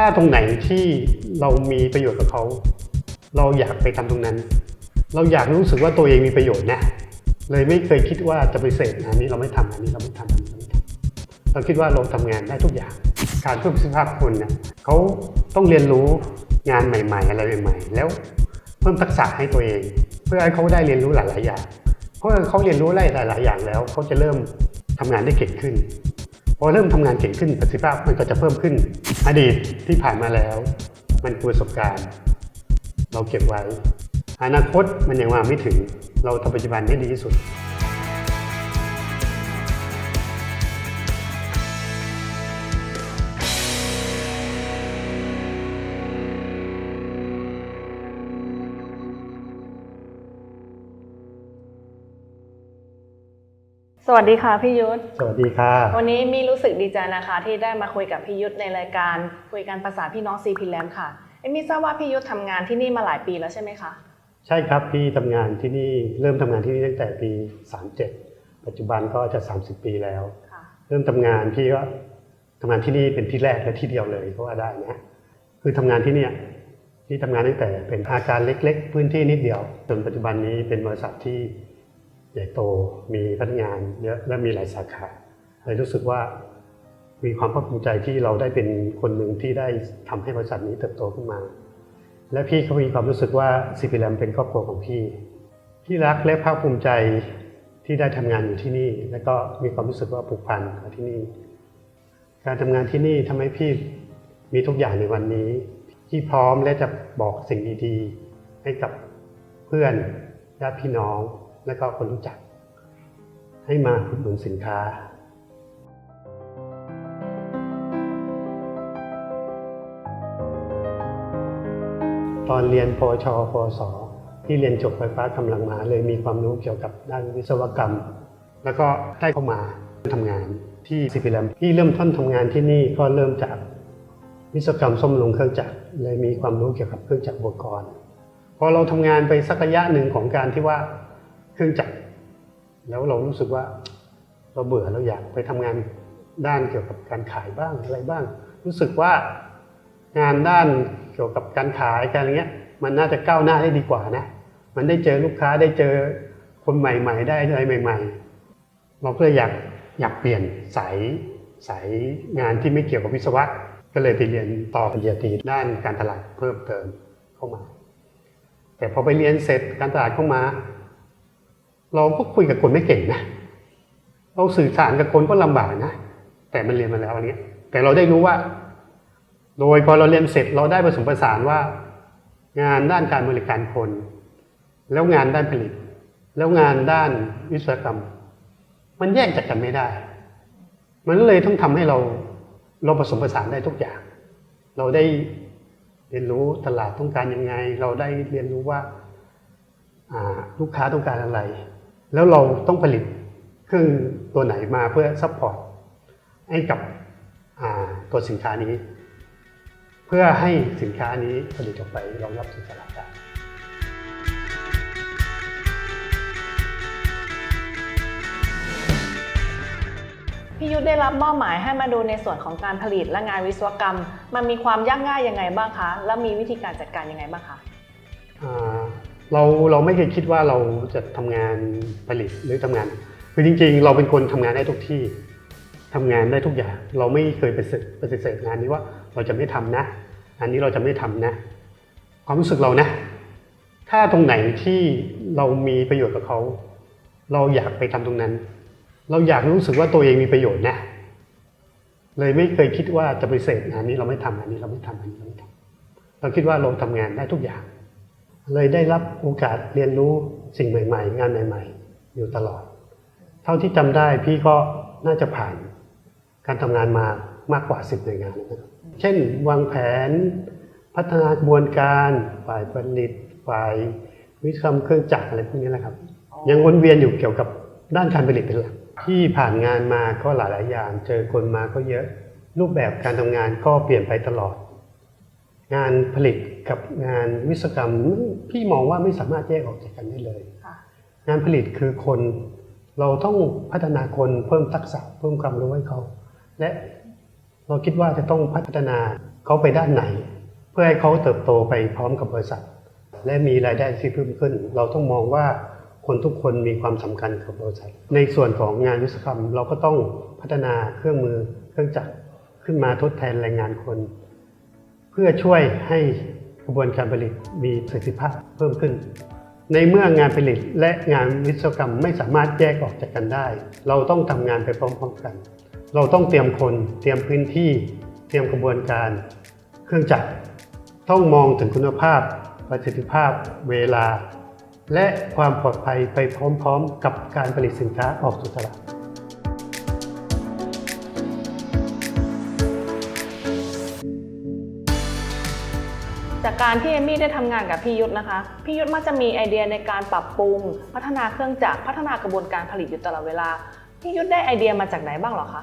ถ้าตรงไหนที่เรามีประโยชน์กับเขา เราอยากไปทำตรงนั้น เราอยากรู้สึกว่าตัวเองมีประโยชน์นะ เลยไม่เคยคิดว่าจะไปเสพงานนี้เราไม่ทำอันนี้เราไม่ทำอันนี้เราไม่ทำเราคิดว่าเราทำงานได้ทุกอย่าง การเพิ่มประสิทธิภาพคนเนี่ยเขาต้องเรียนรู้งานใหม่ ๆ อะไรใหม่ ๆ แล้วเพิ่มทักษะให้ตัวเอง เพื่อให้เขาได้เรียนรู้หลายๆอย่างเพราะว่าเขาเรียนรู้ได้หลาย ๆ อย่างแล้วเขาจะเริ่มทำงานได้เก่งขึ้น พอเริ่มทำงานเก่งขึ้นประสิทธิภาพมันก็จะเพิ่มขึ้น อดีตที่ผ่านมาแล้ว มันคือประสบการณ์ เราเก็บไว้ อนาคตมันยังมาไม่ถึง เราทำปัจจุบันให้ดีที่สุด สวัสดีค่ะพี่ยุทธ สวัสดีค่ะ วันนี้มีรู้สึกดีใจนะคะ ที่ได้มาคุยกับพี่ยุทธในรายการคุยกันภาษาพี่น้องซีพีแลนด์ค่ะเอมมี่ทราบว่าพี่ยุทธทำงานที่นี่มาหลายปีแล้วใช่ไหมคะใช่ครับพี่ทำงานที่นี่เริ่มทำงานที่นี่ตั้งแต่ปี 37 ปัจจุบันก็จะ 30 ปีแล้ว ค่ะ เริ่มทำงานพี่ก็ทำงานที่นี่เป็นที่แรกและที่เดียวเลยก็ว่าได้นะคือทำงานที่เนี่ยที่ทำงานตั้งแต่เป็นอาการเล็ก ๆ พื้นที่นิดเดียวจนปัจจุบันนี้เป็นบริษัทที่ให ญ่โตมีพนักงานเยอะและมีหลายสาขาเลยรู้สึกว่ามีความภาคภูมิใจที่เราได้เป็นคนหนึ่งที่ได้ทำให้บริษัทนี้เติบโตขึ้นมา และพี่เขามีความรู้สึกว่าซีพีแลมเป็นครอบครัวของพี่ พี่รักและภาคภูมิใจที่ได้ทำงานอยู่ที่นี่ และก็มีความรู้สึกว่าผูกพันกับที่นี่ การทำงานที่นี่ทำให้พี่มีทุกอย่างในวันนี้ที่พร้อมและจะบอกสิ่งดีๆ ให้กับเพื่อนญาติพี่น้อง และก็คนรู้จัก ให้มาอุดหนุนสินค้า ตอนเรียนปชปวสที่เรียนจบไฟฟ้ากำลังมาเลยมีความรู้เกี่ยวกับด้านวิศวกรรม แล้วก็ได้เข้ามาทำงานที่ซีพีแลมที่เริ่มต้นทำงานที่นี่ก็เริ่มจากวิศวกรรมซ่อมลงเครื่องจักรเลยมีความรู้เกี่ยวกับเครื่องจักรอุปกรณ์พอเราทำงานไปสักระยะหนึ่งของการที่ว่า เครื่องจักร แล้วเรารู้สึกว่าเราเบื่อเราอยากไปทำงานด้านเกี่ยวกับการขายบ้างอะไรบ้าง รู้สึกว่างานด้านเกี่ยวกับการขายการอะไรเงี้ย มันน่าจะก้าวหน้าได้ดีกว่านะ มันได้เจอลูกค้าได้เจอคนใหม่ ๆ ได้อะไรใหม่ ๆ เราก็เลยอยากอยากเปลี่ยนสายสายงานที่ไม่เกี่ยวกับวิศวะ ก็เลยไปเรียนต่อปริญญาตรีด้านการตลาดเพิ่มเติมเข้ามา แต่พอไปเรียนเสร็จการตลาดเข้ามา เราก็คุยกับคนไม่เก่งนะ เราสื่อสารกับคนก็ลำบากนะ แต่มันเรียนมาแล้วอันเนี้ยแต่เราได้รู้ว่า โดยพอเราเรียนเสร็จเราได้ผสมผสานว่า งานด้านการบริการคน แล้วงานด้านผลิต แล้วงานด้านวิศวกรรม มันแยกจากกันไม่ได้ มันเลยต้องทำให้เราเราผสมผสานได้ทุกอย่าง เราได้เรียนรู้ตลาดต้องการยังไง เราได้เรียนรู้ว่าลูกค้าต้องการอะไร แล้วเราต้องผลิตเครื่องตัวไหนมาเพื่อซัพพอร์ตให้กับอ่าตัวสินค้านี้ เพื่อให้สินค้านี้ผลิตออกไปรองรับสู่ตลาดได้พี่ยุทธได้รับมอบหมายให้มาดูในส่วนของการผลิตและงานวิศวกรรม มันมีความยากง่ายยังไงบ้างคะ แล้วมีวิธีการจัดการยังไงบ้างคะอ่า เราเราไม่เคยคิดว่าเราจะทำงานผลิตหรือทำงานคือจริง ๆ เราเป็นคนทำงานได้ทุกที่ทำงานได้ทุกอย่าง เราไม่เคยปฏิเสธปฏิเสธงานนี้ว่าเราจะไม่ทำนะ อันนี้เราจะไม่ทำนะ ความรู้สึกเรานะ ถ้าตรงไหนที่เรามีประโยชน์กับเขา เราอยากไปทำตรงนั้น เราอยากรู้สึกว่าตัวเองมีประโยชน์นะ เลยไม่เคยคิดว่าจะไปเสพงานนี้เราไม่ทำอันนี้เราไม่ทำอันนี้เราไม่ทำเราคิดว่าเราทำงานได้ทุกอย่าง เลยได้รับโอกาสเรียนรู้สิ่งใหม่ ๆ งานใหม่ ๆ อยู่ตลอด เท่าที่จำได้พี่ก็น่าจะผ่านการทำงานมามากกว่า10หน่วยงานนะครับเช่น วางแผน พัฒนากระบวนการฝ่ายผลิตฝ่ายวิศวกรรมเครื่องจักรอะไรพวกนี้แหละครับ ยังวนเวียนอยู่เกี่ยวกับด้านการผลิตเป็นหลักที่ผ่านงานมาก็หลายๆอย่าง เจอคนมาก็เยอะ รูปแบบการทำงานก็เปลี่ยนไปตลอด งานผลิต กับงานวิศวกรรมพี่มองว่าไม่สามารถแยกออกจากกันได้เลยค่ะงานผลิตคือคน เราต้องพัฒนาคนเพิ่มทักษะเพิ่มความรู้ให้เขา และเราคิดว่าจะต้องพัฒนาเขาไปด้านไหน เพื่อให้เขาเติบโตไปพร้อมกับบริษัท และมีรายได้ที่เพิ่มขึ้น เราต้องมองว่าคนทุกคนมีความสำคัญกับบริษัท ในส่วนของงานวิศวกรรมเราก็ต้องพัฒนาเครื่องมือเครื่องจักรขึ้นมาทดแทนแรงงานคน เพื่อช่วยให้ กระบวนการผลิตมีประสิทธิภาพเพิ่มขึ้น ในเมื่องานผลิตและงานวิศวกรรมไม่สามารถแยกออกจากกันได้ เราต้องทำงานไปพร้อมๆกัน เราต้องเตรียมคนเตรียมพื้นที่ เตรียมกระบวนการ เครื่องจักรต้องมองถึงคุณภาพ ประสิทธิภาพ เวลา และความปลอดภัยไปพร้อมๆ กับการผลิตสินค้าออกสู่ตลาด การที่เอมี่ได้ทำงานกับพี่ยุทธนะคะ พี่ยุทธมักจะมีไอเดียในการปรับปรุง พัฒนาเครื่องจักรพัฒนากระบวนการผลิตอยู่ตลอดเวลา พี่ยุทธได้ไอเดียมาจากไหนบ้างหรอคะ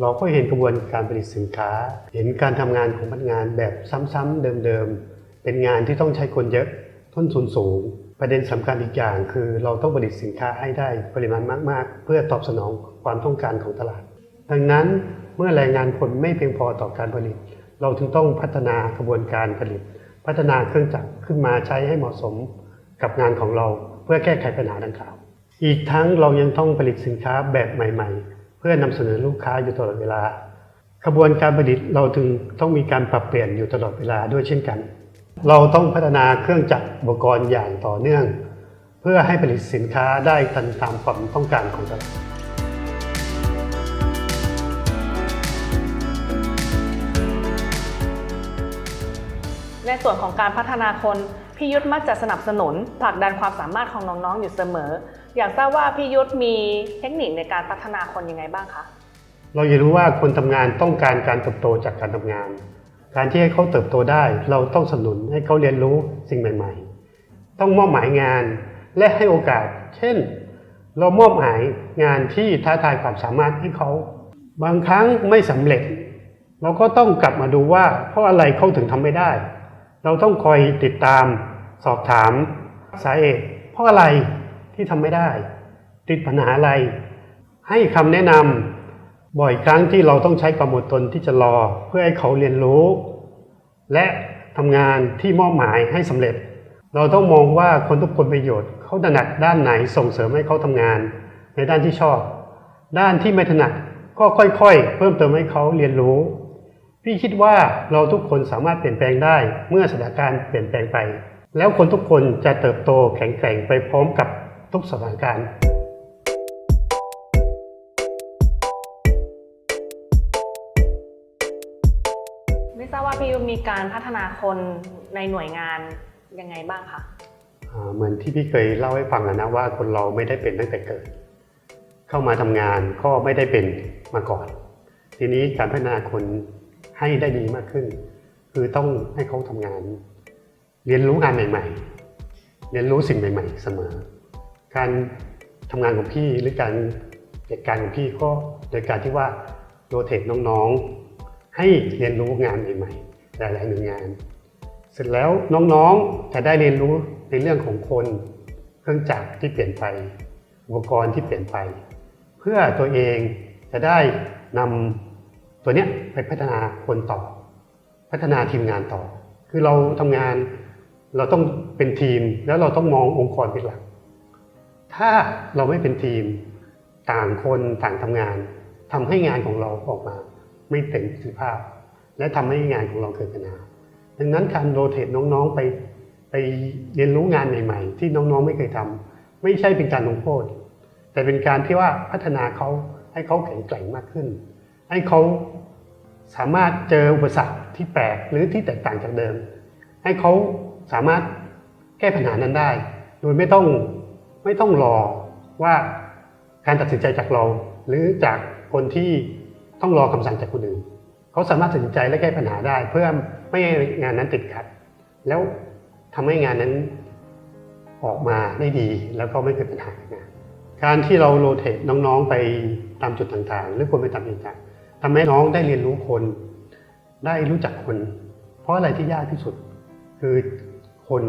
เราก็เห็นกระบวนการผลิตสินค้า เห็นการทำงานของพนักงานแบบซ้ำๆเดิมๆเป็นงานที่ต้องใช้คนเยอะต้นทุนสูง ประเด็นสำคัญอีกอย่างคือเราต้องผลิตสินค้าให้ได้ปริมาณมากๆ เพื่อตอบสนองความต้องการของตลาด ดังนั้นเมื่อแรงงานคนไม่เพียงพอต่อการผลิต เราจึงต้องพัฒนากระบวนการผลิต พัฒนาเครื่องจักรขึ้นมาใช้ให้เหมาะสมกับงานของเราเพื่อแก้ไขปัญหาดังกล่าว อีกทั้งเรายังต้องผลิตสินค้าแบบใหม่ ๆ เพื่อนำเสนอลูกค้าอยู่ตลอดเวลากระบวนการผลิตเราถึงต้องมีการปรับเปลี่ยนอยู่ตลอดเวลาด้วยเช่นกัน เราต้องพัฒนาเครื่องจักรอุปกรณ์อย่างต่อเนื่อง เพื่อให้ผลิตสินค้าได้ทันตามความต้องการของตลาด ในส่วนของการพัฒนาคนพี่ยุทธมักจะสนับสนุนผลักดันความสามารถของน้องๆอยู่เสมอ อยากทราบว่าพี่ยุทธมีเทคนิคในการพัฒนาคนยังไงบ้างคะเราจะรู้ว่าคนทำงานต้องการการเติบโตจากการทำงาน การที่ให้เขาเติบโตได้ เราต้องสนับสนุนให้เขาเรียนรู้สิ่งใหม่ ๆ ต้องมอบหมายงานและให้โอกาส เช่น เรามอบหมายงานที่ท้าทายความสามารถให้เขา บางครั้งไม่สำเร็จ เราก็ต้องกลับมาดูว่าเพราะอะไรเขาถึงทำไม่ได้ เราต้องคอยติดตาม สอบถามสาเหตุเพราะอะไรที่ทำไม่ได้ ติดปัญหาอะไร ให้คำแนะนำบ่อยครั้งที่เราต้องใช้ความอดทนที่จะรอเพื่อให้เขาเรียนรู้ และทำงานที่มอบหมายให้สำเร็จ เราต้องมองว่าคนทุกคนประโยชน์เขาถนัดด้านไหนส่งเสริมให้เขาทำงาน ในด้านที่ชอบ ด้านที่ไม่ถนัดก็ค่อยๆ เพิ่มเติมให้เขาเรียนรู้ พี่คิดว่าเราทุกคนสามารถเปลี่ยนแปลงได้เมื่อสถานการณ์เปลี่ยนแปลงไป แล้วคนทุกคนจะเติบโตแข็งแกร่งไปพร้อมกับทุกสถานการณ์ไม่ทราบว่าพี่ยุทธมีการพัฒนาคนในหน่วยงานยังไงบ้างคะอ่าเหมือนที่พี่เคยเล่าให้ฟังอะนะว่าคนเราไม่ได้เป็นตั้งแต่เกิด เข้ามาทำงานก็ไม่ได้เป็นมาก่อน ทีนี้การพัฒนาคน ให้ได้ดีมากขึ้น คือต้องให้เขาทำงาน เรียนรู้งานใหม่ ๆ เรียนรู้สิ่งใหม่ ๆ เสมอ การทำงานของพี่หรือการจัดการของพี่ก็โดยการที่ว่าโรเทตน้องๆ ให้เรียนรู้งานใหม่ๆหลายๆหน่วยงาน เสร็จแล้วน้องๆจะได้เรียนรู้ในเรื่องของคนเครื่องจักรที่เปลี่ยนไป อุปกรณ์ที่เปลี่ยนไป เพื่อตัวเองจะได้นำ ตัวเนี้ยไปพัฒนาคนต่อ พัฒนาทีมงานต่อ คือเราทำงานเราต้องเป็นทีมแล้วเราต้องมององค์กรเป็นหลัก ถ้าเราไม่เป็นทีมต่างคนต่างทำงานทำให้งานของเราออกมา ไม่เต็มประสิทธิภาพ และทำให้งานของเราเกิดปัญหาดังนั้นการโรเตทน้องๆไปไปเรียนรู้งานใหม่ ๆ ที่น้องๆไม่เคยทำไม่ใช่เป็นการลงโทษแต่เป็นการที่ว่าพัฒนาเขาให้เขาแข็งแกร่งมากขึ้น ให้เขา สามารถเจออุปสรรคที่แปลกหรือที่แตกต่างจากเดิม ให้เขาสามารถแก้ปัญหานั้นได้ โดยไม่ต้องไม่ต้องรอว่าการตัดสินใจจากเรา หรือจากคนที่ต้องรอคำสั่งจากคนอื่นเขาสามารถตัดสินใจและแก้ปัญหาได้ เพื่อไม่ให้งานนั้นติดขัด แล้วทำให้งานนั้นออกมาได้ดีแล้วก็ไม่เกิดปัญหาการที่เราโรเตทน้องๆไปตามจุดต่างๆ หรือคนไปตามจุดต่าง ทำให้น้องได้เรียนรู้คน ได้รู้จักคน เพราะอะไรที่ยากที่สุด คือคน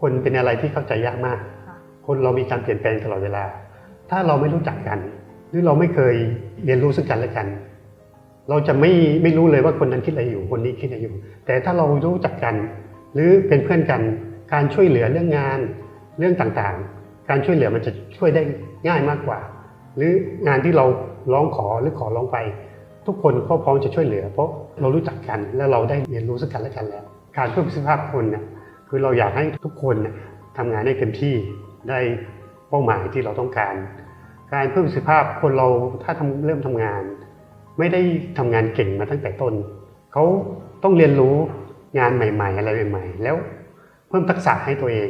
คนเป็นอะไรที่เข้าใจยากมากค่ะคนเรามีการเปลี่ยนแปลงตลอดเวลา ถ้าเราไม่รู้จักกัน หรือเราไม่เคยเรียนรู้ซึ่งกันและกัน เราจะไม่ไม่รู้เลยว่าคนนั้นคิดอะไรอยู่ คนนี้คิดอะไรอยู่ แต่ถ้าเรารู้จักกัน หรือเป็นเพื่อนกัน การช่วยเหลือเรื่องงาน เรื่องต่างๆ การช่วยเหลือมันจะช่วยได้ง่ายมากกว่า หรืองานที่เรา ร้องขอหรือขอร้องไป ทุกคนก็พร้อมจะช่วยเหลือ เพราะเรารู้จักกันและเราได้เรียนรู้ซึ่งกันและกันแล้ว การเพิ่มประสิทธิภาพคนเนี่ยคือเราอยากให้ทุกคนเนี่ยทำงานได้เต็มที่ได้เป้าหมายที่เราต้องการ การเพิ่มประสิทธิภาพคนเราถ้าทำเริ่มทำงาน ไม่ได้ทำงานเก่งมาตั้งแต่ต้นเขาต้องเรียนรู้งานใหม่ ๆ อะไรใหม่ ๆ แล้วเพิ่มทักษะให้ตัวเอง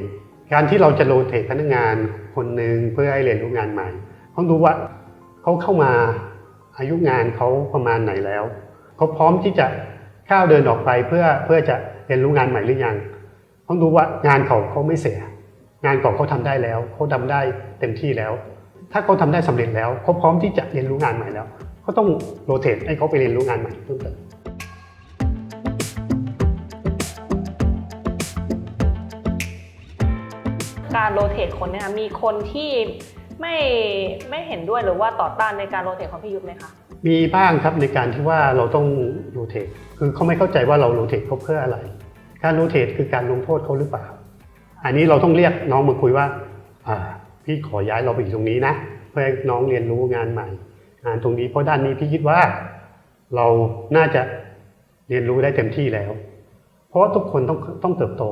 การที่เราจะโรเตทพนักงานคนหนึ่งเพื่อให้เรียนรู้งานใหม่ ต้องดูว่า เขาเข้ามาอายุงานเขาประมาณไหนแล้วเขาพร้อมที่จะก้าวเดินออกไปเพื่อเพื่อจะเรียนรู้งานใหม่หรือยังต้องดูว่างานเขาเขาไม่เสีย งานของเขาทำได้แล้วเขาทำได้เต็มที่แล้ว ถ้าเขาทำได้สำเร็จแล้วเขาพร้อมที่จะเรียนรู้งานใหม่แล้วก็ต้องโรเตทให้เขาไปเรียนรู้งานใหม่เพิ่มเติมการโรเตทคนเนี่ยมีคนที่ ไม่ไม่เห็นด้วยหรือว่าต่อต้านในการโรเตทของพี่ยุทธไหมคะมีบ้างครับในการที่ว่าเราต้องโรเตทคือเขาไม่เข้าใจว่าเราโรเตทเขาเพื่ออะไร การโรเตทคือการลงโทษเขาหรือเปล่า อันนี้เราต้องเรียกน้องมาคุยว่าพี่ขอย้ายเราไปอยู่ตรงนี้นะ เพื่อให้น้องเรียนรู้งานใหม่ งานตรงนี้เพราะด้านนี้พี่คิดว่า เราน่าจะเรียนรู้ได้เต็มที่แล้ว เพราะทุกคนต้องต้องเติบโต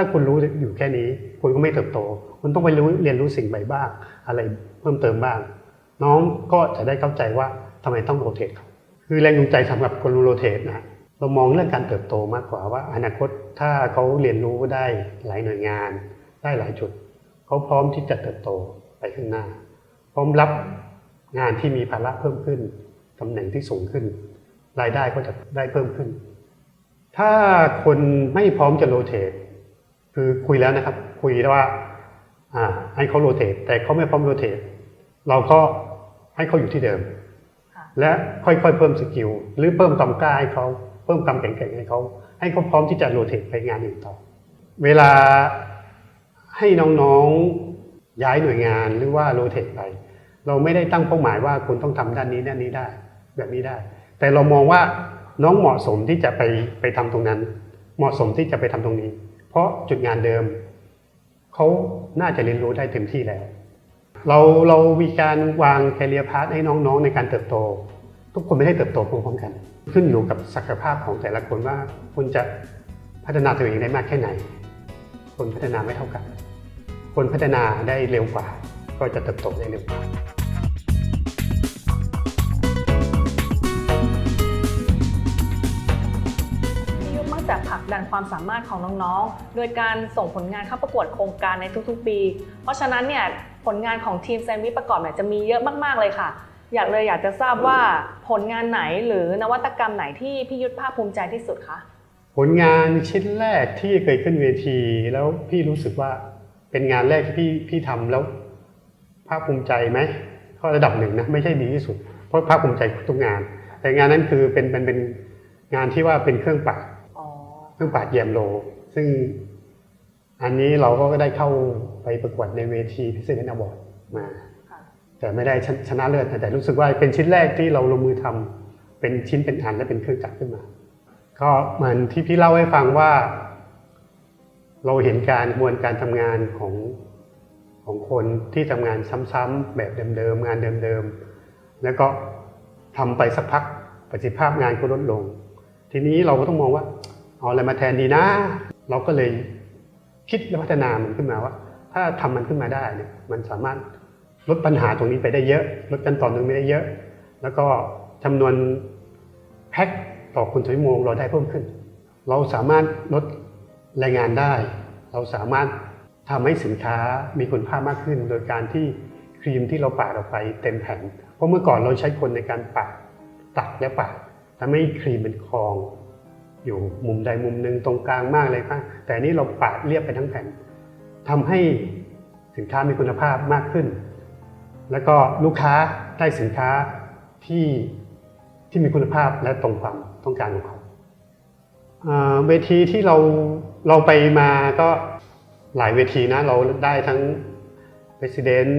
ถ้าคุณรู้อยู่แค่นี้ คุณก็ไม่เติบโต คุณต้องไปรู้เรียนรู้สิ่งใหม่บ้าง อะไรเพิ่มเติมบ้าง น้องก็จะได้เข้าใจว่าทำไมต้องโรเตทคือแรงจูงใจสำหรับคนโรเตทนะเรามองเรื่องการเติบโตมากกว่าว่า อนาคตถ้าเขาเรียนรู้ได้หลายหน่วยงาน ได้หลายจุดเขาพร้อมที่จะเติบโตไปข้างหน้า พร้อมรับงานที่มีภาระเพิ่มขึ้นตำแหน่งที่สูงขึ้น รายได้ก็จะได้เพิ่มขึ้น ถ้าคนไม่พร้อมจะโรเตท คือคุยแล้วนะครับ คุยแล้วว่า อ่า ให้เขาโรเตทแต่เขาไม่พร้อมโรเตทเราก็ให้เขาอยู่ที่เดิมค่ะและค่อยๆเพิ่มสกิลหรือเพิ่มความกล้าให้เขาเพิ่มความแข็งแกร่งให้เขาให้เขาพร้อมที่จะโรเตทไปงานอื่นต่อ เวลาให้น้องๆย้ายหน่วยงานหรือว่าโรเตทไป เราไม่ได้ตั้งเป้าหมายว่าคุณต้องทำด้านนี้ด้านนี้ได้ แบบนี้ได้ แต่เรามองว่าน้องเหมาะสมที่จะไปไปทำตรงนั้น เหมาะสมที่จะไปทำตรงนี้ เพราะจุดงานเดิม เขาน่าจะเรียนรู้ได้เต็มที่แล้ว เราเรามีการวางแคเรียพาร์ทให้น้องๆ ในการเติบโต ทุกคนไม่ได้เติบโตพร้อมๆกัน ขึ้นอยู่กับศักยภาพของแต่ละคนว่าคุณจะพัฒนาตัวเองได้มากแค่ไหน คนพัฒนาไม่เท่ากัน คนพัฒนาได้เร็วกว่า ก็จะเติบโตได้เร็วกว่า จะผลักดันความสามารถของน้องๆ โดยการส่งผลงานเข้าประกวดโครงการในทุกๆ ปี เพราะฉะนั้นเนี่ยผลงานของทีมแซนวิชประกอบเนี่ยจะมีเยอะมากๆเลยค่ะ อยากเลยอยากจะทราบว่าผลงานไหนหรือนวัตกรรมไหนที่พี่ยุทธภาคภูมิใจที่สุดคะผลงานชิ้นแรกที่เคยขึ้นเวที แล้วพี่รู้สึกว่าเป็นงานแรกที่พี่พี่ทำแล้วภาคภูมิใจไหมก็ระดับหนึ่งนะไม่ใช่ดีที่สุด เพราะภาคภูมิใจทุกงาน แต่งานนั้นคือเป็นเป็นเป็นงานที่ว่าเป็นเครื่องปัก อ๋อเครื่องปักแยมโล ซึ่งอันนี้เราก็ได้เข้าไปประกวดในเวทีพิเศษนบอร์ดมา แต่ไม่ได้ชชนะเลิศนะแต่รู้สึกว่าเป็นชิ้นแรกที่เราลงมือทำเป็นชิ้นเป็นอันและเป็นเครื่องจักรขึ้นมา ก็เหมือนที่พี่เล่าให้ฟังว่า เราเห็นการกระบวนการทำงานของของคนที่ทำงานซ้ำๆแบบเดิมๆงานเดิมๆแล้วก็ทำไปสักพักประสิทธิภาพงานก็ลดลง ทีนี้เราก็ต้องมองว่า เอาอะไรมาแทนดีนะ เราก็เลยคิดและพัฒนามันขึ้นมาว่า ถ้าทำมันขึ้นมาได้เนี่ยมันสามารถลดปัญหาตรงนี้ไปได้เยอะ ลดขั้นตอนตรงนี้ได้เยอะ แล้วก็จำนวนแพ็คต่อคนชั่วโมงเราได้เพิ่มขึ้น เราสามารถลดแรงงานได้ เราสามารถทำให้สินค้ามีคุณภาพมากขึ้น โดยการที่ครีมที่เราปาดออกไปเต็มแผ่นเพราะเมื่อก่อนเราใช้คนในการปาดตักและปาดทำให้ครีมเป็นคลอง อยู่มุมใดมุมหนึ่งตรงกลางมากเลยครับแต่นี้เราปาดเรียบไปทั้งแผ่นทำให้สินค้ามีคุณภาพมากขึ้น แล้วก็ลูกค้าได้สินค้าที่ที่มีคุณภาพและตรงความต้องการของเขาเวทีที่เราเราไปมาก็หลายเวทีนะเราได้ทั้ง President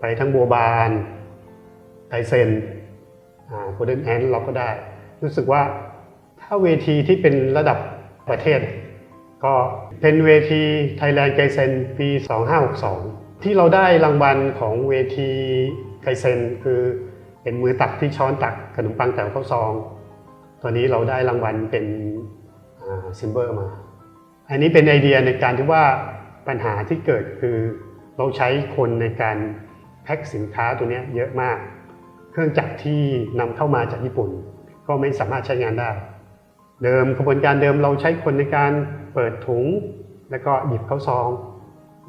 ไปทั้งบัวบานไทเซนโกลเดนแอนเราก็ได้ รู้สึกว่า ถ้าเวทีที่เป็นระดับประเทศ ก็เป็นเวที Thailand ไกเซนปี 2562 ที่เราได้รางวัลของเวทีไกเซนคือเป็นมือตักที่ช้อนตักขนมปังแต่ข้าวซอง ตัวนี้เราได้รางวัลเป็นซิมเบอร์มา อันนี้เป็นไอเดียในการที่ว่าปัญหาที่เกิดคือเราใช้คนในการแพ็คสินค้าตัวนี้เยอะมาก เครื่องจักรที่นำเข้ามาจากญี่ปุ่น ก็ไม่สามารถใช้งานได้ เดิมกระบวนการเดิมเราใช้คนในการเปิดถุง แล้วก็หยิบเข้าซอง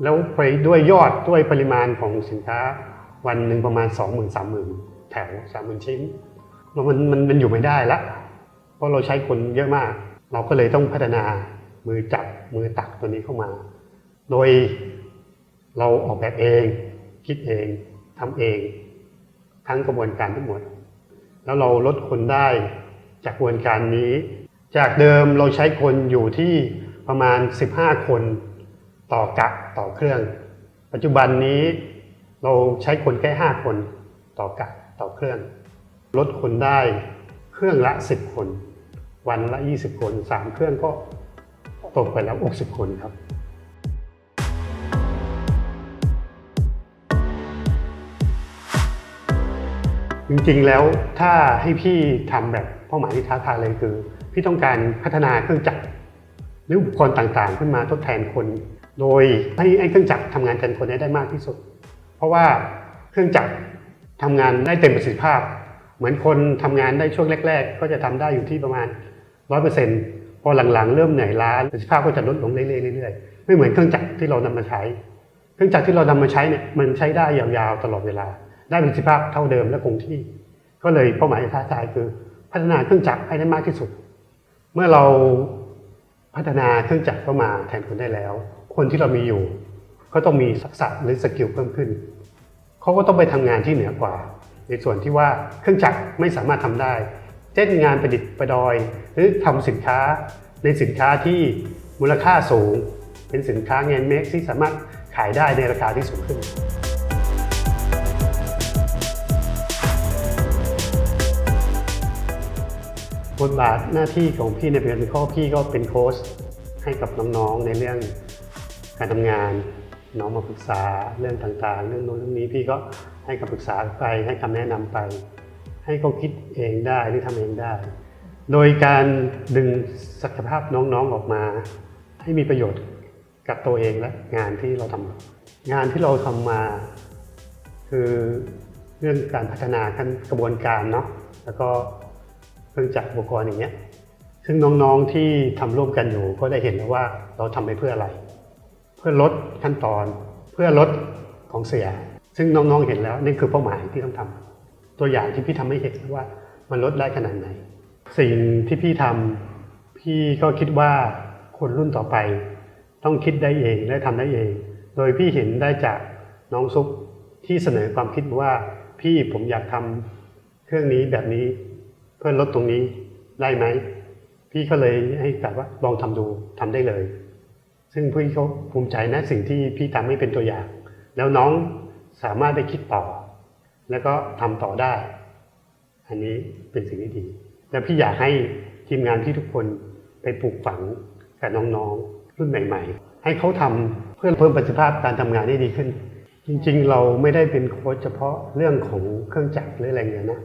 แล้วไปด้วยยอดด้วยปริมาณของสินค้าวันหนึ่งประมาณ 2 0 0 0 0 3 0 0 0 0แถว30,000 ชิ้นแล้วมันมันมันอยู่ไม่ได้ละ เพราะเราใช้คนเยอะมาก เราก็เลยต้องพัฒนามือจับมือตักตัวนี้เข้ามา โดยเราออกแบบเอง คิดเองทำเอง ทั้งกระบวนการทั้งหมด แล้วเราลดคนได้จากกระบวนการนี้ จากเดิมเราใช้คนอยู่ที่ประมาณ 15 คนต่อกะต่อเครื่อง ปัจจุบันนี้เราใช้คนแค่ 5 คนต่อกะต่อเครื่อง ลดคนได้เครื่องละ 10 คน วันละ 20 คน 3 เครื่องก็ตกไปแล้ว 60 คนครับจริงๆแล้วถ้าให้พี่ทำแบบเป้าหมายที่ท้าทายเลยคือ พี่ต้องการพัฒนาเครื่องจักรหรืออุปกรณ์ต่างๆ ขึ้นมาทดแทนคน โดยให้ไอ้เครื่องจักรทำงานแทนคนให้ได้มากที่สุด เพราะว่าเครื่องจักรทำงานได้เต็มประสิทธิภาพ เหมือนคนทำงานได้ช่วงแรก ๆ ก็จะทำได้อยู่ที่ประมาณ100%พอหลังๆ เริ่มเหนื่อยล้าประสิทธิภาพก็จะลดลงเรื่อยๆไม่เหมือนเครื่องจักรที่เรานำมาใช้ เครื่องจักรที่เรานำมาใช้เนี่ยมันใช้ได้ยาวๆตลอดเวลา ได้ประสิทธิภาพเท่าเดิมและคงที่ ก็เลยเป้าหมายท้าทายคือ พัฒนาเครื่องจักรให้ได้มากที่สุด เมื่อเราพัฒนาเครื่องจักรเข้ามาแทนคนได้แล้ว คนที่เรามีอยู่ ก็ต้องมีทักษะหรือสกิลเพิ่มขึ้น เขาก็ต้องไปทำงานที่เหนือกว่า ในส่วนที่ว่าเครื่องจักรไม่สามารถทำได้ เช่นงานประดิษฐ์ประดอย หรือทำสินค้าในสินค้าที่มูลค่าสูง เป็นสินค้าเงานเมคที่สามารถขายได้ในราคาที่สูงขึ้น บทบาทหน้าที่ของพี่ในเป็นข้อพี่ก็เป็นโค้ชให้กับน้องๆในเรื่องการทำงาน น้องมาปรึกษาเรื่องต่างๆ เรื่องโน้นเรื่องนี้พี่ก็ให้คำปรึกษาไปให้คำแนะนำไป ให้เขาคิดเองได้หรือทำเองได้ โดยการดึงศักยภาพน้องๆออกมา ให้มีประโยชน์กับตัวเองและงานที่เราทำงานที่เราทำมา คือเรื่องการพัฒนาขั้นกระบวนการเนาะแล้วก็ เครื่องจักรอุปกรณ์อย่างเงี้ยซึ่งน้องๆที่ทำร่วมกันอยู่ก็ได้เห็นแล้วว่าเราทำไปเพื่ออะไร เพื่อลดขั้นตอน เพื่อลดของเสีย ซึ่งน้องๆเห็นแล้วนี่คือเป้าหมายที่ต้องทำตัวอย่างที่พี่ทำให้เห็นว่ามันลดได้ขนาดไหน สิ่งที่พี่ทำพี่ก็คิดว่าคนรุ่นต่อไป ต้องคิดได้เองและทำได้เอง โดยพี่เห็นได้จากน้องซุปที่เสนอความคิดว่าพี่ผมอยากทำเครื่องนี้แบบนี้ พื่อลดตรงนี้ได้ไหม พี่ก็เลยให้กลับว่าลองทำดูทำได้เลย ซึ่งพี่เขาภูมิใจนะสิ่งที่พี่ทำให้เป็นตัวอย่าง แล้วน้องสามารถไปคิดต่อ แล้วก็ทำต่อได้ อันนี้เป็นสิ่งที่ดี และพี่อยากให้ทีมงานที่ทุกคนไปปลูกฝังกับน้องๆรุ่นใหม่ ๆ ให้เขาทำเพื่อเพิ่มประสิทธิภาพการทำงานได้ดีขึ้น จริงๆ เราไม่ได้เป็นโค้ชเฉพาะเรื่องของเครื่องจักรหรืออะไรเงี้ยนะ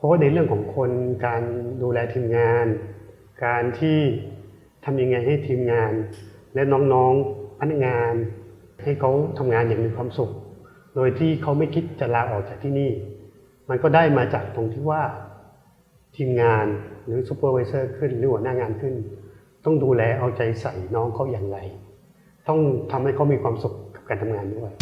โค้ชในเรื่องของคนการดูแลทีมงาน การที่ทำยังไงให้ทีมงาน และน้องๆพนักงาน ให้เขาทำงานอย่างมีความสุข โดยที่เขาไม่คิดจะลาออกจากที่นี่ มันก็ได้มาจากตรงที่ว่าทีมงานหรือซูเปอร์วิเซอร์ขึ้นหรือหัวหน้างานขึ้น ต้องดูแลเอาใจใส่น้องเขาอย่างไร ต้องทำให้เขามีความสุขกับการทำงานด้วย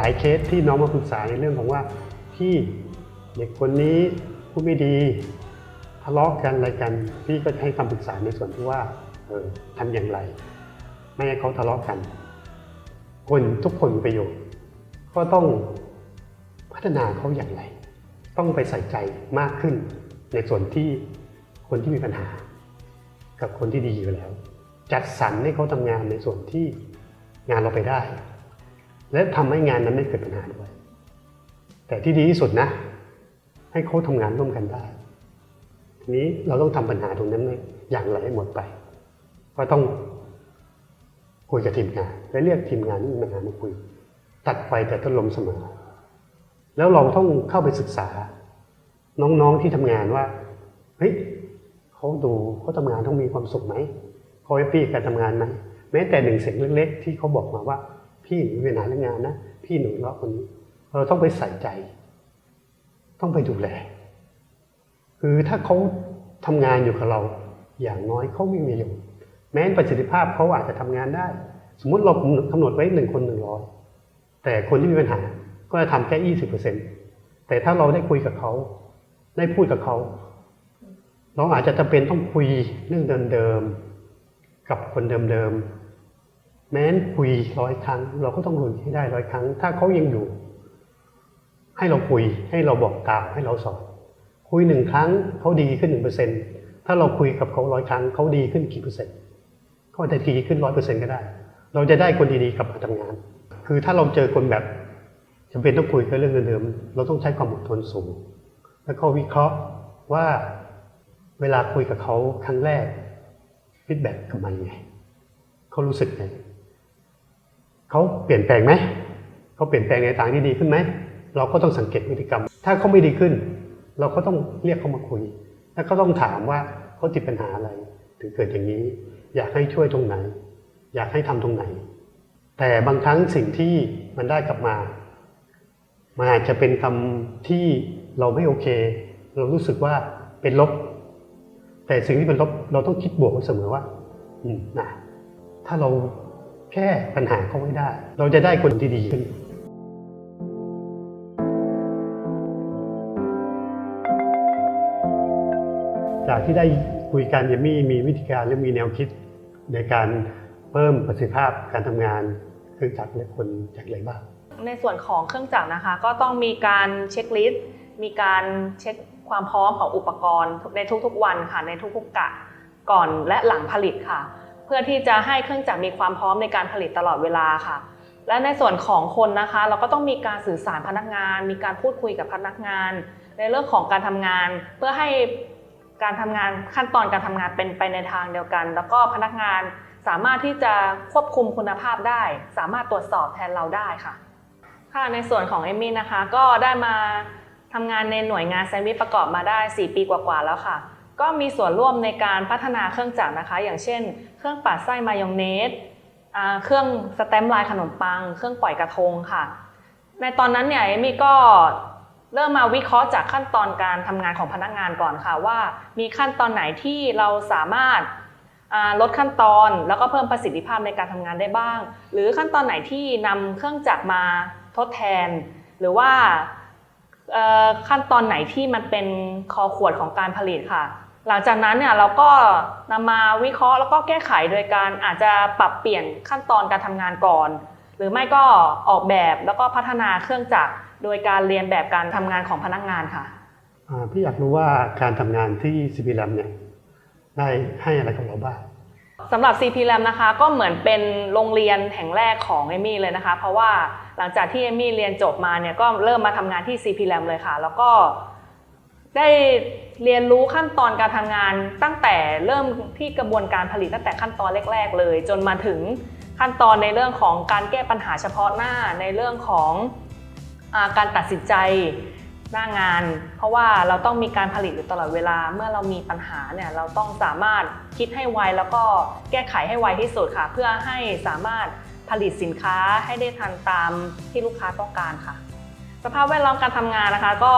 ลายๆเคสที่น้องมาปรึกษาในเรื่องของว่าพี่เด็กคนนี้พูดไม่ดีทะเลาะกันอะไรกันพี่ก็จะให้คำปรึกษาในส่วนที่ว่าเออทำอย่างไร ไม่ให้เขาทะเลาะกัน คนทุกคนมีประโยชน์ก็ต้องพัฒนาเขาอย่างไร ต้องไปใส่ใจมากขึ้น ในส่วนที่คนที่มีปัญหา กับคนที่ดีอยู่แล้ว จัดสรรให้เขาทำงานในส่วนที่งานเราไปได้ และทำให้งานนั้นไม่เกิดปัญหาด้วย แต่ที่ดีที่สุดนะ ให้เขาทำงานร่วมกันได้ ทีนี้เราต้องทำปัญหาตรงนั้นอย่างไรให้หมดไป ก็ต้องคุยกับทีมงาน และเรียกทีมงานที่มีปัญหามาคุย ตัดไฟแต่ต้นลมเสมอ แล้วเราต้องเข้าไปศึกษา น้องๆที่ทำงานว่าเฮ้ยเขาดูเขาทำงานต้องมีความสุขไหมเขาแฮปปี้กับการทำงานไหมแม้แต่หนึ่งเสียงเล็กๆ ที่เขาบอกมาว่า พี่หนูมีปัญหาเรื่องงานนะพี่หนูเลาะคนนี้เราต้องไปใส่ใจ ต้องไปดูแล คือถ้าเขาทำงานอยู่กับเรา อย่างน้อยเขาไม่มีประโยชน์แม้นประสิทธิภาพเขาอาจจะทำงานได้ สมมุติเรากำหนดไว้หนึ่งคนหนึ่งร้อยแต่คนที่มีปัญหาก็จะทำแค่ยี่สิบเปอร์เซ็นต์แต่ถ้าเราได้คุยกับเขา ได้พูดกับเขา เราอาจจะจำเป็นต้องคุยเรื่องเดิมๆกับคนเดิมๆ แม้นคุยร้อยครั้ง เราก็ต้องรุนให้ได้ร้อยครั้ง ถ้าเขายังอยู่ ให้เราคุยให้เราบอกกล่าวให้เราสอนคุยหนึ่งครั้งเขาดีขึ้นหนึ่งเปอร์เซ็นต์ถ้าเราคุยกับเขาร้อยครั้งเขาดีขึ้นกี่เปอร์เซ็นต์เขาอาจจะดีขึ้นร้อยเปอร์เซ็นต์ก็ได้ เราจะได้คนดีๆกลับมาทำงาน คือถ้าเราเจอคนแบบจำเป็นต้องคุยกับเรื่องเดิมๆเราต้องใช้ความอดทนสูง แล้วก็วิเคราะห์ว่าเวลาคุยกับเขาครั้งแรกฟีดแบ็กกับมันไงเขารู้สึกไง เขาเปลี่ยนแปลงไหมเขาเปลี่ยนแปลงในทางที่ดีขึ้นไหมเราก็ต้องสังเกตพฤติกรรม ถ้าเขาไม่ดีขึ้น เราก็ต้องเรียกเขามาคุย แล้วก็ต้องถามว่าเขาติดปัญหาอะไรถึงเกิดอย่างนี้ อยากให้ช่วยตรงไหน อยากให้ทำตรงไหน แต่บางครั้งสิ่งที่มันได้กลับมามันอาจจะเป็นคำที่เราไม่โอเค เรารู้สึกว่าเป็นลบ แต่สิ่งที่เป็นลบเราต้องคิดบวกเสมอว่า อืมนะถ้าเรา แก้ปัญหาเขาไม่ได้ เราจะได้คนที่ดีขึ้นจากที่ได้คุยกันเยมี่มีวิธีการและมีแนวคิด ในการเพิ่มประสิทธิภาพการทำงานเครื่องจักรและคนจากอะไรบ้าง ในส่วนของเครื่องจักรนะคะ ก็ต้องมีการเช็คลิสต์มีการเช็คความพร้อมของอุปกรณ์ในทุกๆวันค่ะในทุกๆกะก่อนและหลังผลิตค่ะ เพื่อที่จะให้เครื่องจักรมีความพร้อมในการผลิตตลอดเวลาค่ะ และในส่วนของคนนะคะ เราก็ต้องมีการสื่อสารพนักงาน มีการพูดคุยกับพนักงาน ในเรื่องของการทำงาน เพื่อให้การทำงานขั้นตอนการทำงานเป็นไปในทางเดียวกัน แล้วก็พนักงานสามารถที่จะควบคุมคุณภาพได้ สามารถตรวจสอบแทนเราได้ค่ะค่ะในส่วนของเอมมี่นะคะก็ได้มาทำงานในหน่วยงานแซนด์วิชประกอบมาได้ 4 ปีกว่าๆแล้วค่ะ ก็มีส่วนร่วมในการพัฒนาเครื่องจักรนะคะ อย่างเช่น เครื่องปัดไส้มายองเนสเครื่องสแตมป์ลายขนมปัง เครื่องปล่อยกระทงค่ะ ในตอนนั้นเนี่ยเอมมี่ก็เริ่มมาวิเคราะห์จากขั้นตอนการทำงานของพนักงานก่อนค่ะ ว่ามีขั้นตอนไหนที่เราสามารถลดขั้นตอนแล้วก็เพิ่มประสิทธิภาพในการทำงานได้บ้าง หรือขั้นตอนไหนที่นำเครื่องจักรมาทดแทน หรือว่าขั้นตอนไหนที่มันเป็นคอขวดของการผลิตค่ะ หลังจากนั้นเนี่ยเราก็นำมาวิเคราะห์แล้วก็แก้ไขโดยการอาจจะปรับเปลี่ยนขั้นตอนการทำงานก่อน หรือไม่ก็ออกแบบแล้วก็พัฒนาเครื่องจักรโดยการเรียนแบบการทำงานของพนักงานค่ะอ่าพี่อยากรู้ว่าการทำงานที่ CP Lab เนี่ยได้ให้อะไรกับเราบ้างสำหรับ CP Lab นะคะ ก็เหมือนเป็นโรงเรียนแห่งแรกของเอมี่เลยนะคะ เพราะว่าหลังจากที่เอมี่เรียนจบมาเนี่ยก็เริ่มมาทำงานที่ CP Lab เลยค่ะ แล้วก็ ได้เรียนรู้ขั้นตอนการทำงาน ตั้งแต่เริ่มที่กระบวนการผลิตตั้งแต่ขั้นตอนแรก ๆ เลย จนมาถึงขั้นตอนในเรื่องของการแก้ปัญหาเฉพาะหน้าในเรื่องของอาการตัดสินใจหน้างาน เพราะว่าเราต้องมีการผลิตอยู่ตลอดเวลาเมื่อเรามีปัญหาเนี่ยเราต้องสามารถคิดให้ไวแล้วก็แก้ไขให้ไวที่สุดค่ะ เพื่อให้สามารถผลิตสินค้าให้ได้ทันตามที่ลูกค้าต้องการค่ะ สภาพแวดล้อมการทำงานนะคะก็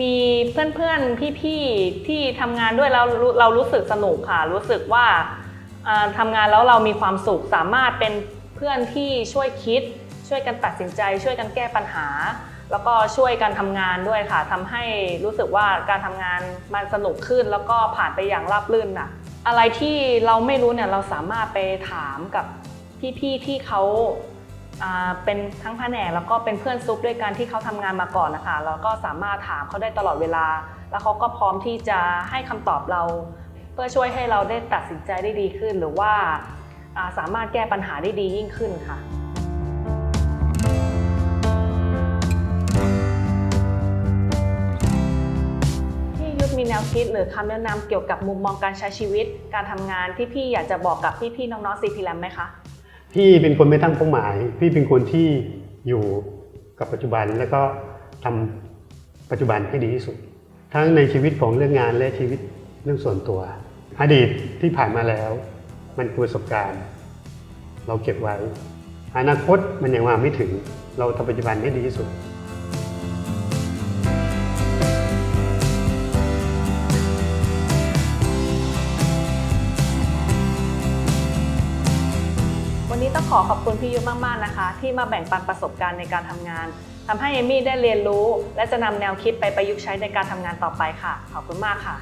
มีเพื่อนๆ พี่ๆ ที่ทำงานด้วยแล้วเรารู้สึกสนุกค่ะ รู้สึกว่าทำงานแล้วเรามีความสุข สามารถเป็นเพื่อนที่ช่วยคิด ช่วยกันตัดสินใจ ช่วยกันแก้ปัญหา แล้วก็ช่วยกันทำงานด้วยค่ะทำให้รู้สึกว่าการทำงานมันสนุกขึ้น แล้วก็ผ่านไปอย่างราบรื่นน่ะอะไรที่เราไม่รู้เนี่ยเราสามารถไปถามกับพี่ๆ ที่เขา เป็นทั้งแผนกแล้วก็เป็นเพื่อนซุปด้วยกันที่เขาทำงานมาก่อนนะคะแล้วก็สามารถถามเขาได้ตลอดเวลา แล้วเขาก็พร้อมที่จะให้คำตอบเรา เพื่อช่วยให้เราได้ตัดสินใจได้ดีขึ้น หรือว่าสามารถแก้ปัญหาได้ดียิ่งขึ้นค่ะีแนวคิดหรือคำแนะนำเกี่ยวกับมุมมองการใช้ชีวิต การทำงานที่พี่อยากจะบอกกับพี่ๆน้องๆซีพีแลมไหมคะ พี่เป็นคนไม่ตั้งเป้าหมาย พี่เป็นคนที่อยู่กับปัจจุบันแล้วก็ทำปัจจุบันให้ดีที่สุด ทั้งในชีวิตของเรื่องงานและชีวิตเรื่องส่วนตัว อดีตที่ผ่านมาแล้ว มันคือประสบการณ์ เราเก็บไว้ อนาคตมันยังมาไม่ถึง เราทำปัจจุบันให้ดีที่สุด ขอขอบคุณพี่ยุมาก ๆ นะคะ ที่มาแบ่งปันประสบการณ์ในการทำงานทำให้เอมี่ได้เรียนรู้ และจะนำแนวคิดไปประยุกต์ใช้ในการทำงานต่อไปค่ะ ขอบคุณมากค่ะ